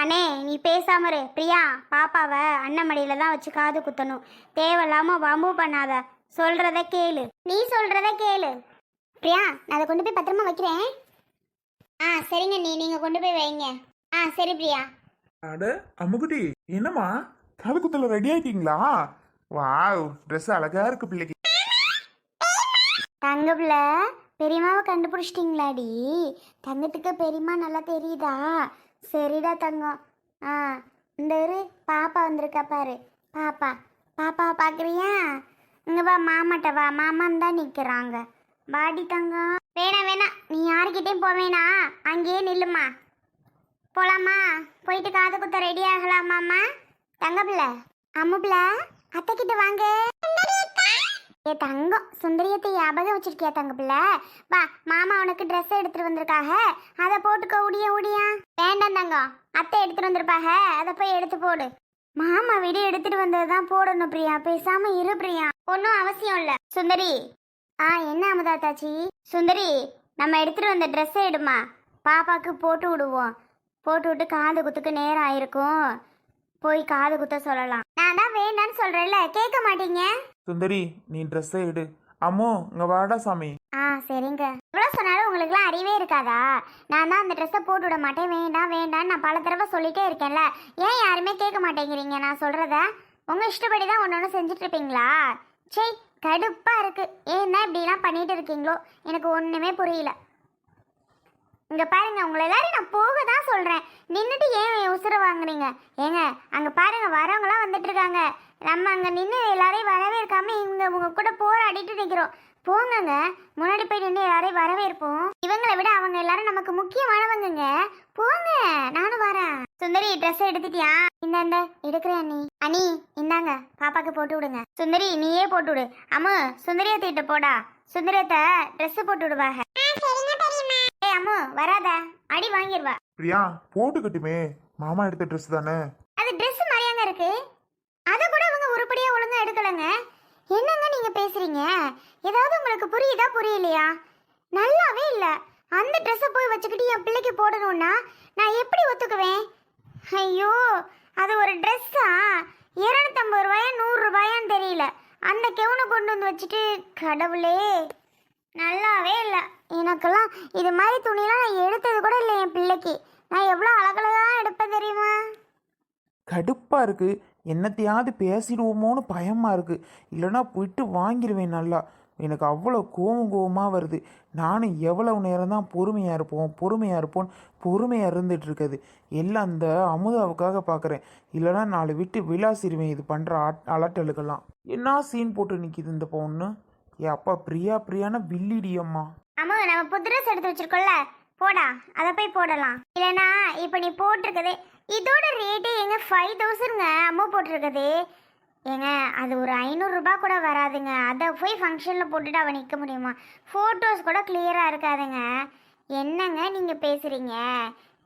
அண்ணே நீ பேசாம இரு. பிரியா பாப்பாவை அண்ணன் மடியில தான் வச்சு காது குத்தணும். தேவையில்லாம வம்பு பண்ணாத. சொல்றத கேளு. நீ சொல்றத கேளு. பிரியா நான் அதை கொண்டு போய் பத்திரமா வைக்கிறேன். ஆ சரிங்க நீ நீங்க கொண்டு போய் வைங்க. ஆ சரி பிரியா. அட அம்முக்குட்டி என்னம்மா? காது குத்தல ரெடி ஆயிட்டீங்களா? வாவ் ட்ரெஸ் அழகா இருக்கு பிள்ளைக்கு. தங்க பிள்ளை பெரியம்மாவை கண்டுபிடிச்சிட்டிங்களாடி? தங்கத்துக்கு பெரியம்மா நல்லா தெரியுதா? சரிடா தங்கம். ஆ இந்த ஒரு பாப்பா வந்திருக்கா பாரு. பாப்பா பாப்பாவை பார்க்குறியா இங்கே வா மாமாட்ட வா. மாமான் தான் நிற்கிறாங்க பாடி தங்கம். வேணாம் வேணாம். நீ யாருக்கிட்டேயும் போவேனா அங்கேயே நில்லுமா. போகலாமா போயிட்டு காது குத்த ரெடி ஆகலாமாம்மா தங்கப்பிள்ள அம்முப்பிள்ள அத்தைக்கிட்ட பிள்ளை அத்தை கிட்ட வாங்க. ஏ தங்கம் சுந்தரியத்தை ஞாபகம் வச்சிருக்கியா தங்க பிள்ளை வா மாமா உனக்கு ட்ரெஸ் எடுத்துட்டு வந்திருக்காக. அதை போட்டுக்க உடிய உடியா. வேண்டாம் தங்கம் அத்தை எடுத்துட்டு வந்திருப்பாக. அதை போய் எடுத்து போடு. மாமா விட எடுத்துட்டு வந்தது தான் போடணும் பிரியா. பேசாம இரு பிரியா. ஒன்றும் அவசியம் இல்லை. சுந்தரி. ஆ என்ன அமுதா தாச்சி சுந்தரி நம்ம எடுத்துட்டு வந்த ட்ரெஸ்ஸை எடுமா? பாப்பாக்கு போட்டு விடுவோம். போட்டு விட்டு காது குத்துக்கு நேரம் ஆயிருக்கும். போய் காது குத்த சொல்லலாம். நான் தான் வேண்டான்னு சொல்றேன்ல கேட்க மாட்டீங்க? சுந்தரி நீ ட்ரெஸ்ஸை எடு. அம்மோ இங்க வாடா சாமி. ஆ சரிங்க. இவ்வளோ சொன்னாலும் உங்களுக்குலாம் அறிவே இருக்காதா? நான் தான் அந்த ட்ரெஸ்ஸை போட்டு விட மாட்டேன். வேண்டாம் வேண்டாம்னு நான் பல தடவை சொல்லிட்டே இருக்கேன்ல. ஏன் யாருமே கேட்க மாட்டேங்கிறீங்க? நான் சொல்கிறத உங்கள் இஷ்டப்படி தான் ஒன்று ஒன்று செஞ்சுட்டு இருப்பீங்களா சே கடுப்பாக இருக்கு. ஏன் தான் இப்படிலாம் பண்ணிட்டு இருக்கீங்களோ? எனக்கு ஒன்றுமே புரியல. இங்க பாருங்க உங்களை எல்லாரும் நான் போக தான் சொல்றேன். நின்றுட்டு ஏன் உசுர வாங்குறீங்க ஏங்க அங்க பாருங்க வரவங்களாம் வந்துட்டு இருக்காங்க நம்ம அங்க நின்று எல்லாரையும் வரவேற்காம இவங்க உங்க கூட போராடிட்டு நிக்கிறோம். போங்கங்க முன்னாடி போய் நின்று எல்லாரையும் வரவேற்போம். இவங்களை விட அவங்க எல்லாரும் நமக்கு முக்கியமானவங்கங்க. போங்க நானும் வரேன். சுந்தரி ட்ரெஸ் எடுத்துட்டியா? இந்த இந்த எடுக்கிறேன் அண்ணி. அண்ணி இந்தாங்க பாப்பாக்கு போட்டு விடுங்க. சுந்தரி நீயே போட்டு விடு. அம்மு சுந்தரியத்திட்ட போடா. சுந்தரியத்தை ட்ரெஸ் போட்டு விடுவாங்க அம்மு வராத. அடி வாங்கிடுவா பிரியா போட்டுக்கட்டுமே. மாமா எடுத்த ட்ரெஸ் தானே? அது Dress மாதிரியாங்க இருக்கு. அதை கூட அவங்க உருப்படியா ஒழுங்கா எடுக்கலங்க. என்னங்க நீங்க பேசுறீங்க? ஏதாவது உங்களுக்கு புரியுதா புரியலையா? நல்லாவே இல்ல. அந்த ட்ரெஸ்ஸை போய் வச்சுக்கிட்டு என் பிள்ளைக்கு போடணும்னா நான் எப்படி ஒத்துக்குவேன்? ஐயோ அது ஒரு ட்ரெஸ்ஸா இரநூத்தம்பது ரூபாயா நூறு ரூபாயான்னு தெரியல. அந்த கெவுனை கொண்டு வந்து வச்சுட்டு கடவுளே. நல்லாவே இல்லை. எனக்கெல்லாம் இது மாதிரி துணியெல்லாம் நான் எடுத்தது கூட இல்லை என் பிள்ளைக்கு. நான் எவ்வளோ அழகழகாக எடுப்பேன் தெரியுமா? கடுப்பாக இருக்குது என்னத்தையாவது பேசிடுவோமோன்னு பயமாக இருக்குது இல்லைன்னா போயிட்டு வாங்கிடுவேன் நல்லா. எனக்கு அவ்வளோ கோவம் கோவமாக வருது. நானும் எவ்வளவு நேரம் தான் பொறுமையாக இருப்போம் பொறுமையாக இருப்போம் பொறுமையாக இருந்துட்டு இருக்குது எல்லாம் அந்த அமுதாவுக்காக பார்க்குறேன் இல்லைன்னா நாலு விட்டு விளாசிடுவேன் இது பண்ணுற அலட்டலுக்கெல்லாம். என்ன சீன் போட்டு நிற்கிது இந்த பொண்ணு? ஏ அப்பா பிரியா பிரியானா வில்லிடி அம்மா நம்ம புது ட்ரெஸ் எடுத்து வச்சிருக்கோம்ல போடா. அதை போய் போடலாம். இல்லைனா இப்போ நீ போட்டிருக்குது. இதோட ரேட்டு எங்க ஃபைவ் தௌசண்ட்ங்க அம்மா போட்டிருக்குது. ஏங்க அது ஒரு ஐநூறுரூபா கூட வராதுங்க. அதை போய் ஃபங்க்ஷனில் போட்டுட்டு அவன் நிற்க முடியுமா? ஃபோட்டோஸ் கூட கிளியராக இருக்காதுங்க. என்னங்க நீங்கள் பேசுகிறீங்க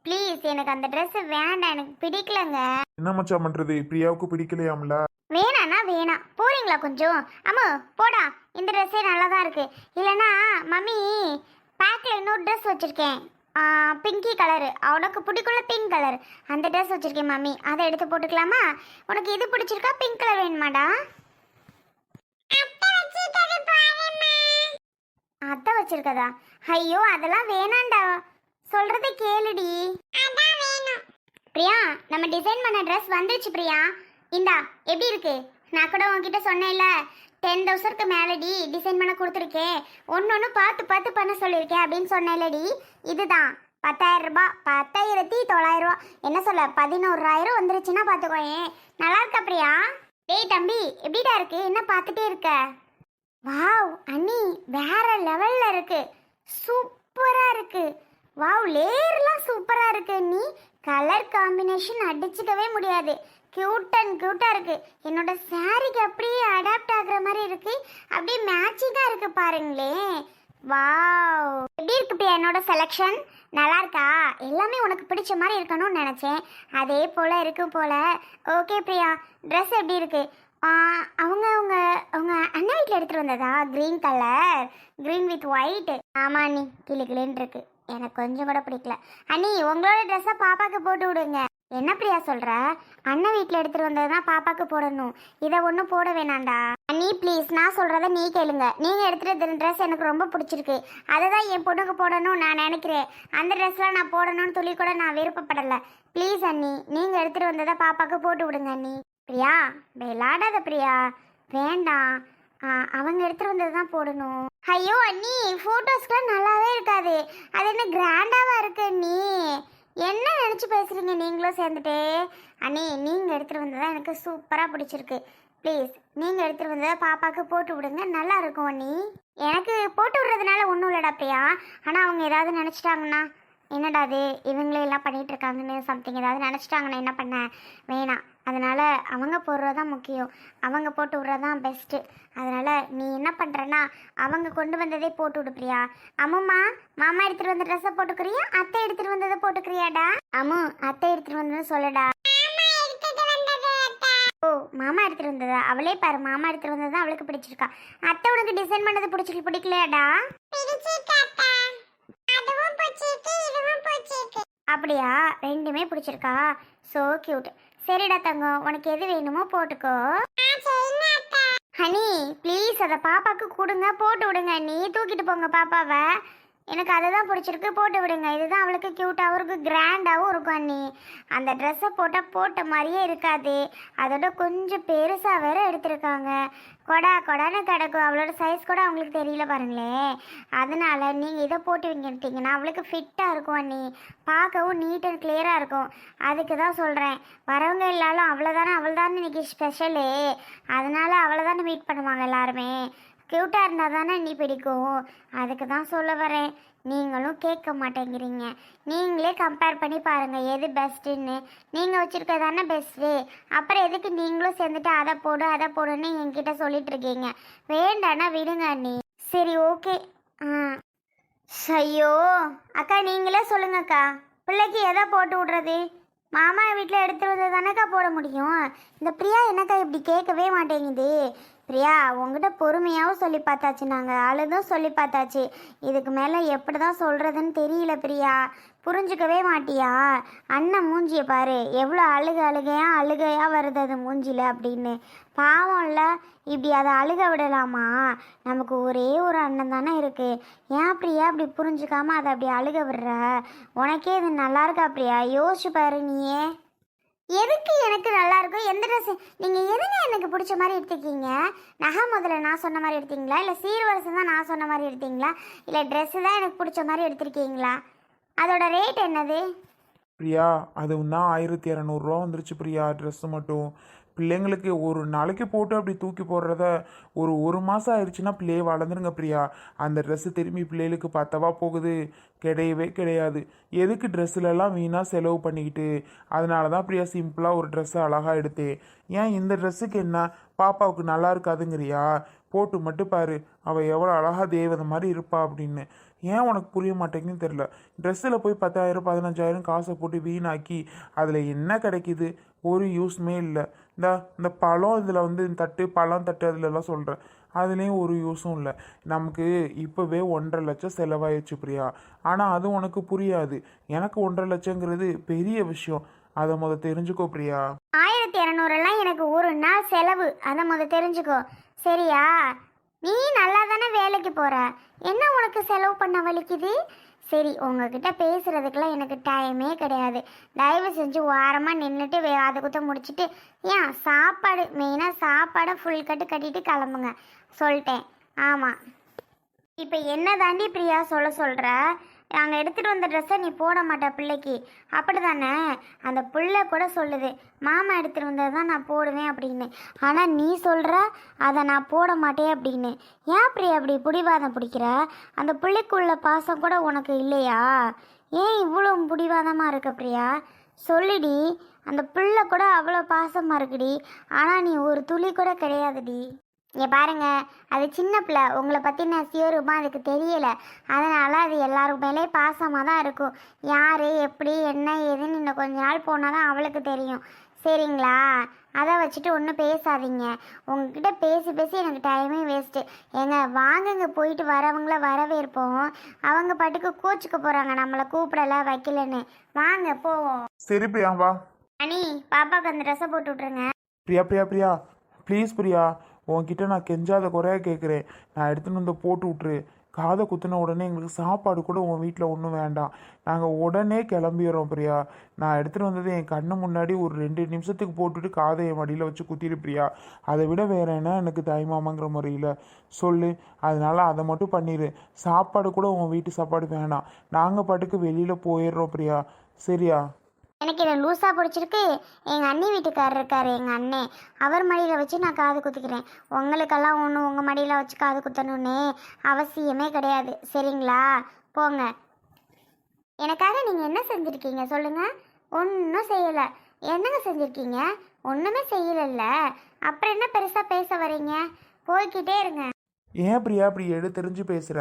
ப்ளீஸ் எனக்கு அந்த ட்ரெஸ்ஸு வேண்டாம். எனக்கு பிடிக்கலங்க. என்ன மச்சான் பண்ணுறது பிரியாவுக்கு பிடிக்கலையாம்ல? வேணாண்ணா வேணாம். போறீங்களா கொஞ்சம்? அம்மா போடா. இந்த ட்ரெஸ்ஸே நல்லா தான் இருக்கு. இல்லைன்னா மம்மி பேக்கில் இன்னொரு ட்ரெஸ் வச்சுருக்கேன். பிங்கி கலரு உனக்கு பிடிக்குள்ள பிங்க் கலர் அந்த ட்ரெஸ் வச்சுருக்கேன் மம்மி. அதை எடுத்து போட்டுக்கலாமா? உனக்கு இது பிடிச்சிருக்கா பிங்க் கலர் வேணுமாடா? அத்தை வச்சிருக்கதா? ஐயோ அதெல்லாம் வேணாண்டா சொல்றத கேளுடி. பிரியா நம்ம டிசைன் பண்ண ட்ரெஸ் வந்துருச்சு பிரியா. இந்தா எப்படி இருக்கு? நான் கூட உன்கிட்ட சொன்னேன்ல டென் தௌசண்ட்க்கு மேலடி டிசைன் பண்ண கொடுத்துருக்கேன் ஒன்று ஒன்று பார்த்து பார்த்து பண்ண சொல்லியிருக்கேன் அப்படின்னு சொன்னேன்லடி. இதுதான். பத்தாயிரம் ரூபாய். பத்தாயிரத்தி தொள்ளாயிரம் ரூபா என்ன சொல்ல பதினோராயிரம் வந்துருச்சுன்னா பார்த்துக்கோயேன் நல்லா இருக்கா பிரியா? டேய் தம்பி எப்படிடா இருக்கு? என்ன பார்த்துட்டே இருக்க? வாவ் அண்ணி வேற லெவலில் இருக்கு. சூப்பராக இருக்கு. வாவ் லேயர்லாம் சூப்பராக இருக்கு நீ கலர் காம்பினேஷன் அடிச்சுக்கவே முடியாது. கியூட் அண்ட் க்யூட்டாக இருக்குது என்னோட சாரிக்கு அப்படியே அடாப்ட் ஆகுற மாதிரி இருக்கு. அப்படியே மேட்சிங்காக இருக்கு பாருங்களேன் வாவ் எப்படி இருக்கு பிரியா என்னோட செலெக்ஷன் நல்லா இருக்கா? எல்லாமே உனக்கு பிடிச்ச மாதிரி இருக்கணும்னு நினச்சேன். அதே போல் இருக்கும் போல். ஓகே பிரியா ட்ரெஸ் எப்படி இருக்கு? அவங்க அவங்க அவங்க அண்ணன் வீட்டில் எடுத்துகிட்டு வந்ததா? Green colour green with white ஆமாம் அண்ணி. கிளி கிளின்னு இருக்கு. எனக்கு கொஞ்சம் கூட பிடிக்கல. அண்ணி உங்களோட ட்ரெஸ்ஸை பாப்பாவுக்கு போட்டு விடுங்க. என்ன பிரியா சொல்ற? அண்ணன் வீட்டில் எடுத்துட்டு வந்தது தான் பாப்பாக்கு போடணும். இதை ஒன்றும் போட வேணாம்டா. நீ ப்ளீஸ் நான் சொல்கிறத நீ கேளுங்க. நீங்கள் எடுத்துகிட்டு வந்த ட்ரெஸ் எனக்கு ரொம்ப பிடிச்சிருக்கு. அதை தான் என் பொண்ணுக்கு போடணும் நான் நினைக்கிறேன். அந்த ட்ரெஸ்லாம் நான் போடணும்னு துளி கூட நான் விருப்பப்படலை. ப்ளீஸ் அண்ணி நீங்கள் எடுத்துகிட்டு வந்ததை பாப்பாக்கு போட்டு விடுங்க அண்ணி. பிரியா விளாடாத பிரியா. வேண்டாம். அவங்க எடுத்துகிட்டு வந்தது தான் போடணும். ஐயோ அண்ணி ஃபோட்டோஸ்க்குலாம் நல்லாவே இருக்காது. அது என்ன கிராண்டாவாக இருக்கு அண்ணி? என்ன நினச்சி பேசுகிறீங்க நீங்களும் சேர்ந்துட்டு. அண்ணே நீங்கள் எடுத்துகிட்டு வந்ததா எனக்கு சூப்பராக பிடிச்சிருக்கு. ப்ளீஸ் நீங்கள் எடுத்துகிட்டு வந்ததை பாப்பாவுக்கு போட்டு விடுங்க. நல்லா இருக்கும் அண்ணி. எனக்கு போட்டு விடுறதுனால ஒன்றும் இல்லைடா பிரியா. ஆனால் அவங்க ஏதாவது நினச்சிட்டாங்கன்னா என்னடா அது இவங்களே எல்லாம் பண்ணிகிட்டு இருக்காங்கன்னு சம்திங் ஏதாவது நினச்சிட்டாங்கன்னா என்ன பண்ண? வேணாம். அதனால் அவங்க போடுறது தான் முக்கியம். அவங்க போட்டு விட்றது தான் பெஸ்ட்டு அதனால் நீ என்ன பண்ணுறன்னா அவங்க கொண்டு வந்ததே போட்டு விடுப்பியா அம்முமா மாமா எடுத்துகிட்டு வந்த ட்ரெஸ்ஸை போட்டுக்கிறியா? அத்தை எடுத்துகிட்டு வந்ததை போட்டுக்கிறியாடா? அம்மு அத்தை எடுத்துகிட்டு வந்தது சொல்லுடா. ஓ மாமா எடுத்துட்டு வந்ததா? அவளே பாரு மாமா எடுத்துட்டு வந்தது தான் அவளுக்கு பிடிச்சிருக்கா. அத்தை உனக்கு டிசைன் பண்ணது பிடிச்சிருக்கு பிடிக்கலையாடா? அப்படியா? ரெண்டுமே பிடிச்சிருக்கா? சோ கியூட் சரிடா தங்கம் உனக்கு எது வேணுமோ போட்டுக்கோ. ஹனி ப்ளீஸ் அதை பாப்பாக்கு கொடுங்க போட்டு விடுங்க. நீ தூக்கிட்டு போங்க பாப்பாவை. எனக்கு அதுதான் பிடிச்சிருக்கு. போட்டு விடுங்க. இதுதான் அவளுக்கு க்யூட்டாகவும் இருக்கும் கிராண்டாகவும் இருக்கும் அண்ணி. அந்த ட்ரெஸ்ஸை போட்டால் போட்ட மாதிரியே இருக்காது. அதோட கொஞ்சம் பெருசாக வேற எடுத்திருக்காங்க. கொடா கொடான்னு கிடக்கும். அவளோட சைஸ் கூட அவங்களுக்கு தெரியல பாருங்களேன். அதனால நீங்கள் இதை போட்டு விங்கிட்டீங்கன்னா அவளுக்கு ஃபிட்டாக இருக்கும் அண்ணி. பார்க்கவும் நீட் அண்ட் கிளியராக இருக்கும். அதுக்கு தான் சொல்கிறேன் வரவங்க எல்லாரும் அவ்வளோதானே அவள் தானே இன்னைக்கு ஸ்பெஷலு அதனால அவளை தானே மீட் பண்ணுவாங்க எல்லாருமே. க்யூட்டாக இருந்தால் தானே நீ பிடிக்கும். அதுக்கு தான் சொல்ல வரேன். நீங்களும் கேட்க மாட்டேங்கிறீங்க. நீங்களே கம்பேர் பண்ணி பாருங்கள் எது பெஸ்ட்டுன்னு நீங்கள் வச்சுருக்க தானே பெஸ்ட்டு அப்புறம் எதுக்கு நீங்களும் சேர்ந்துட்டு அதை போடு அதை போடுன்னு என்கிட்ட சொல்லிட்டு இருக்கீங்க. வேண்டானா விடுங்க அண்ணி. சரி ஓகே ஆ. ஐயோ அக்கா நீங்களே சொல்லுங்கக்கா. பிள்ளைக்கு எதை போட்டு விட்றது? மாமா வீட்டில் எடுத்துட்டு வந்து தானேக்கா போட முடியும்? இந்த பிரியா என்னக்கா இப்படி கேட்கவே மாட்டேங்குது? பிரியா உங்ககிட்ட பொறுமையாகவும் சொல்லி பார்த்தாச்சு நாங்கள் அழுதும் சொல்லி பார்த்தாச்சு. இதுக்கு மேலே எப்படி தான் சொல்கிறதுன்னு தெரியல பிரியா. புரிஞ்சுக்கவே மாட்டியா? அண்ணன் மூஞ்சியை பாரு. எவ்வளோ அழுக அழுகையாக அழுகையாக வருது அது மூஞ்சியில் அப்படின்னு. பாவம்ல இப்படி அதை அழுக விடலாமா? நமக்கு ஒரே ஒரு அண்ணன் தானே இருக்குது ஏன் அப்படியா அப்படி புரிஞ்சுக்காம அதை அப்படி அழுக விடுற? உனக்கே இது நல்லா இருக்கா யோசிச்சு பாரு நீயே. எதுக்கு எனக்கு நல்லா இருக்கும் எந்த ட்ரெஸ் நீங்கள் எதுங்க எனக்கு பிடிச்ச மாதிரி எடுத்துக்கீங்க? நகை முதல்ல நான் சொன்ன மாதிரி எடுத்தீங்களா? இல்லை சீர்வரிசை தான் நான் சொன்ன மாதிரி எடுத்தீங்களா? இல்லை ட்ரெஸ்ஸு தான் எனக்கு பிடிச்ச மாதிரி எடுத்திருக்கீங்களா? அதோட ரேட் என்னது? பிரியா அது தான் ஆயிரத்தி இரநூறுவா வந்துருச்சு பிரியா ட்ரெஸ்ஸு மட்டும். பிள்ளைங்களுக்கு ஒரு நாளைக்கு போட்டு அப்படி தூக்கி போடுறத ஒரு ஒரு மாதம் ஆயிடுச்சுன்னா பிள்ளையை வளர்ந்துருங்க பிரியா. அந்த ட்ரெஸ்ஸு திரும்பி பிள்ளைகளுக்கு பத்தவா போகுது? கிடையவே கிடையாது. எதுக்கு ட்ரெஸ்ஸுலலாம் வீணாக செலவு பண்ணிக்கிட்டு? அதனால தான் பிரியா சிம்பிளாக ஒரு ட்ரெஸ்ஸை அழகாக எடுத்தேன் ஏன் இந்த ட்ரெஸ்ஸுக்கு என்ன? பாப்பாவுக்கு நல்லா இருக்காதுங்கிறியா? போட்டு மட்டும் பாரு. அவள் எவ்வளோ அழகாக தேவதை மாதிரி இருப்பா அப்படின்னு. ஏன் உனக்கு புரிய மாட்டேங்குன்னு தெரில ட்ரெஸ்ஸில் போய் பத்தாயிரம் பதினஞ்சாயிரம் காசை போட்டு வீணாக்கி அதில் என்ன கிடைக்குது? ஒரு யூஸ்மே இல்லை. இந்த இந்த பழம் இதில் வந்து இந்த தட்டு பழம் தட்டு அதுலலாம் சொல்கிறேன் அதுலேயும் ஒரு யூஸும் இல்லை. நமக்கு இப்போவே ஒன்றரை லட்சம் செலவாயிடுச்சு பிரியா. ஆனால் அது உனக்கு புரியாது. எனக்கு ஒன்றரை லட்சங்கிறது பெரிய விஷயம். அதை முத தெரிஞ்சுக்கோ பிரியா. ஆயிரத்தி இரநூறுலாம் எனக்கு ஒரு நாள் செலவு. அதை முத தெரிஞ்சுக்கோ. சரியா? நீ நல்லா தானே வேலைக்கு போகிற என்ன உனக்கு செலவு பண்ண வலிக்குது? சரி உங்ககிட்ட பேசுறதுக்கெல்லாம் எனக்கு டைமே கிடையாது. தயவு செஞ்சு ஓரமாக நின்றுட்டு வே அதை குத்த முடிச்சுட்டு ஏன் சாப்பாடு மெயினாக சாப்பாடை ஃபுல் கட்டு கட்டிட்டு கிளம்புங்க. சொல்லிட்டேன். ஆமாம் இப்போ என்ன தாண்டி பிரியா சொல்ல சொல்கிற நாங்கள் எடுத்துகிட்டு வந்த ட்ரெஸ்ஸை நீ போட மாட்ட பிள்ளைக்கு. அப்படி தானே அந்த பிள்ளை கூட சொல்லுது மாமா எடுத்துகிட்டு வந்தது தான் நான் போடுவேன் அப்படின்னு. ஆனால் நீ சொல்கிற அதை நான் போட மாட்டேன் அப்படின்னு. ஏன் பிரியா அப்படி பிடிவாதம் பிடிக்கிற? அந்த பிள்ளைக்குள்ள பாசம் கூட உனக்கு இல்லையா? ஏன் இவ்வளோ பிடிவாதமாக இருக்க பிரியா? சொல்லுடி அந்த பிள்ளை கூட அவ்வளோ பாசமாக இருக்குடி. ஆனால் நீ ஒரு துளி கூட கிடையாதுடி. இங்கே பாருங்க அது சின்ன பிள்ளை. உங்களை பற்றின சிவரூபம் அதுக்கு தெரியல. அதனால் அது எல்லாரும் மேலே பாசமாக தான் இருக்கும். யார் எப்படி என்ன ஏதுன்னு இன்னும் கொஞ்ச நாள் போனால் தான் அவளுக்கு தெரியும். சரிங்களா? அதை வச்சுட்டு ஒன்றும் பேசாதீங்க. உங்ககிட்ட பேசி பேசி எனக்கு டைமே வேஸ்ட்டு ஏங்க வாங்குங்க போயிட்டு வரவங்கள வரவேற்போம். அவங்க பாட்டுக்கு கோச்சுக்க போகிறாங்க நம்மளை கூப்பிடல வைக்கலன்னு. வாங்க போவோம். சரி பிரியா வா. அனி பாப்பாவுக்கு அந்த ட்ரெஸ்ஸை போட்டு விட்ருங்க பிரியா பிரியா பிரியா. ப்ளீஸ் பிரியா. உன்கிட்ட நான் கெஞ்சாத குறையாக கேட்குறேன் நான் எடுத்துன்னு வந்து போட்டு விட்ரு காதை குத்தின உடனே எங்களுக்கு சாப்பாடு கூட உன் வீட்டில் ஒன்றும் வேண்டாம். நாங்கள் உடனே கிளம்பிடுறோம் பிரியா. நான் எடுத்துகிட்டு வந்தது என் கண்ணு முன்னாடி ஒரு ரெண்டு நிமிஷத்துக்கு போட்டுட்டு காதை என் மடியில் வச்சு குத்திடு பிரியா. அதை விட வேற என்ன எனக்கு தாய்மாமாங்கிற முறையில்? சொல்லு. அதனால் அதை மட்டும் பண்ணிடு சாப்பாடு கூட உன் வீட்டு சாப்பாடு வேணாம். நாங்கள் பாட்டுக்கு வெளியில் போயிடுறோம் பிரியா. சரியா? எனக்கு இதை லூஸாக பிடிச்சிருக்கு. எங்கள் அண்ணி வீட்டுக்காரர் இருக்கார் எங்கள் அண்ணன் அவர் மடியில் வச்சு நான் காது குத்திக்கிறேன். உங்களுக்கெல்லாம் ஒன்றும் உங்கள் மடியில் வச்சு காது குத்தணும்னு அவசியமே கிடையாது. சரிங்களா? போங்க. எனக்காக நீங்கள் என்ன செஞ்சுருக்கீங்க சொல்லுங்கள் ஒன்றும் செய்யலை. என்னங்க செஞ்சுருக்கீங்க? ஒன்றுமே செய்யலைல்ல. அப்புறம் என்ன பெருசாக பேச வரீங்க? போய்க்கிட்டே இருங்க. ஏன் பிரியா இப்படி எடு தெரிஞ்சு பேசுகிற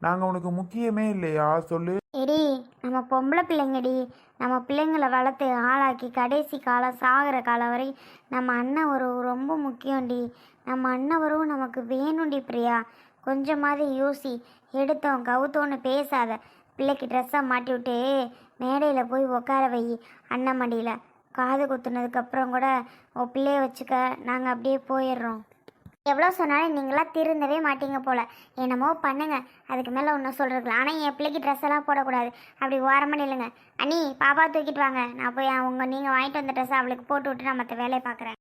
நாங்கள் உனக்கு முக்கியமே இல்லையா? சொல்லு. எடி நம்ம பொம்பளை பிள்ளைங்கடி நம்ம பிள்ளைங்களை வளர்த்து ஆளாக்கி கடைசி காலம் சாகிற காலம் வரை நம்ம அண்ணன் ஒரு ரொம்ப முக்கியம்டி. நம்ம அண்ணன் உறவு நமக்கு வேணும்டி பிரியா. கொஞ்சமாவது யோசி. எடுத்தோம் கவுத்தோன்னு பேசாத. பிள்ளைக்கு ட்ரெஸ்ஸை மாட்டி விட்டு மேடையில் போய் உட்கார வை அண்ணன் மடியில். காது குத்துனதுக்கப்புறம் கூட உன் பிள்ளைய வச்சுக்க நாங்கள் அப்படியே போயிடுறோம். எவ்வளோ சொன்னாலும் நீங்களாம் திருந்தவே மாட்டீங்க போல. என்னமோ பண்ணுங்க. அதுக்கு மேலே ஒன்றும் சொல்கிறதுல ஆனால் என் பிள்ளைக்கு ட்ரெஸ் எல்லாம் போடக்கூடாது. அப்படி ஓரமாக நில்லுங்க. அண்ணி பாப்பா தூக்கிட்டு வாங்க. நான் போய் அவங்க நீங்கள் வாங்கிட்டு வந்த ட்ரெஸ்ஸை அவளுக்கு போட்டு விட்டு நான் மற்ற வேலையை பார்க்குறேன்